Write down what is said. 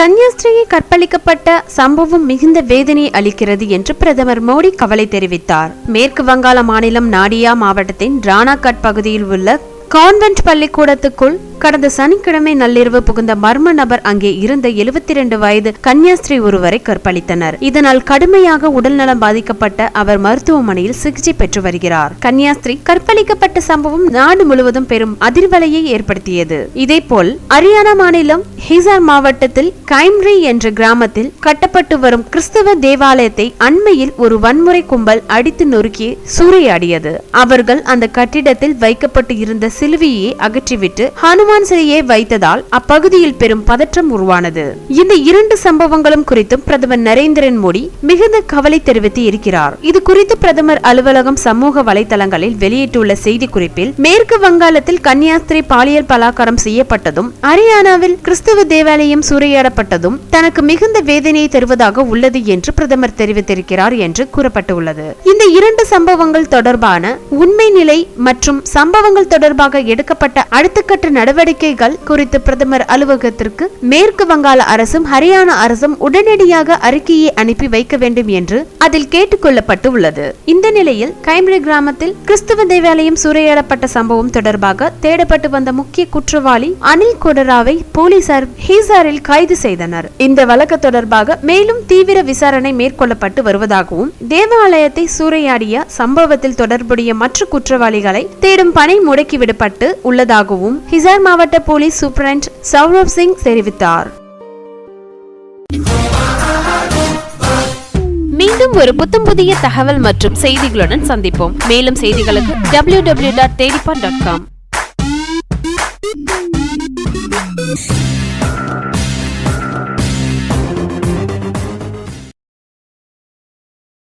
கன்னியாஸ்திரியை கற்பழிக்கப்பட்ட சம்பவம் மிகுந்த வேதனை அளிக்கிறது என்று பிரதமர் மோடி கவலை தெரிவித்தார். மேற்கு வங்காள மாநிலம் நாடியா மாவட்டத்தின் ராணாகட் பகுதியில் உள்ள கான்வென்ட் பள்ளிக்கூடத்துக்குள் கடந்த சனிக்கிழமை நள்ளிரவு புகுந்த மர்ம நபர் அங்கே இருந்த எழுபத்தி இரண்டு வயது கன்னியாஸ்திரி ஒருவரை கற்பழித்தனர். இதனால் கடுமையாக உடல்நலம் பாதிக்கப்பட்ட அவர் மருத்துவமனையில் சிகிச்சை பெற்று வருகிறார். கன்னியாஸ்திரி கற்பழிக்கப்பட்ட சம்பவம் நாடு முழுவதும் பெரும் அதிர்வலையை ஏற்படுத்தியது. இதேபோல் ஹரியானா மாநிலம் ஹிசார் மாவட்டத்தில் கைம்ரி என்ற கிராமத்தில் கட்டப்பட்டு வரும் கிறிஸ்தவ தேவாலயத்தை அண்மையில் ஒரு வன்முறை கும்பல் அடித்து நொறுக்கி சூறையாடியது. அவர்கள் அந்த கட்டிடத்தில் வைக்கப்பட்டு இருந்த சிலுவையை அகற்றிவிட்டு ஹனுமான் சிலையை வைத்ததால் அப்பகுதியில் பெரும் பதற்றம் உருவானது. இந்த இரண்டு சம்பவங்களும் குறித்தும் பிரதமர் நரேந்திரன் மோடி மிகுந்த கவலை தெரிவித்து இருக்கிறார். இது குறித்து பிரதமர் அலுவலகம் சமூக வலைதளங்களில் வெளியிட்டுள்ள செய்தி குறிப்பில் மேற்கு வங்காளத்தில் கன்னியாஸ்திரி பாலியல் பலாக்காரம் செய்யப்பட்டதும் ஹரியானாவில் கிறிஸ்துவ தேவாலயம் சூறையாடப்பட்டதும் தனக்கு மிகுந்த வேதனையை தருவதாக உள்ளது என்று பிரதமர் தெரிவித்திருக்கிறார் என்று கூறப்பட்டுள்ளது. இந்த இரண்டு சம்பவங்கள் தொடர்பான உண்மை நிலை மற்றும் சம்பவங்கள் தொடர்பாக எடுக்கப்பட்ட அடுத்த கட்ட நடவடிக்கைகள் குறித்து பிரதமர் அலுவலகத்திற்கு மேற்கு வங்காள அரசும் ஹரியானா அரசும் உடனடியாக அறிக்கையை அனுப்பி வைக்க வேண்டும் என்று அதில் கேட்டுக் கொள்ளப்பட்டு உள்ளது இந்த நிலையில் கைம்ரி கிராமத்தில் கிறிஸ்துவ தேவாலயம் சூறையாடப்பட்ட சம்பவம் தொடர்பாக தேடப்பட்டு வந்த முக்கிய குற்றவாளி அனில் கொடராவை போலீசார் ஹீசாரில் கைது செய்தனர். இந்த வழக்கு தொடர்பாக மேலும் தீவிர விசாரணை மேற்கொள்ளப்பட்டு வருவதாகவும் தேவாலயத்தை சூறையாடிய சம்பவத்தில் தொடர்புடைய மற்ற குற்றவாளிகளை தேடும் பணி முடக்கிவிடப்பட்டு உள்ளதாகவும் ஹிசார் மாவட்ட போலீஸ் சூப்பரண்ட் சௌரவ் சிங் தெரிவித்தார். மீண்டும் ஒரு புத்தம் புதிய தகவல் மற்றும் செய்திகளுடன் சந்திப்போம். மேலும் செய்திகளுக்கு W W dot Thedipaan dot com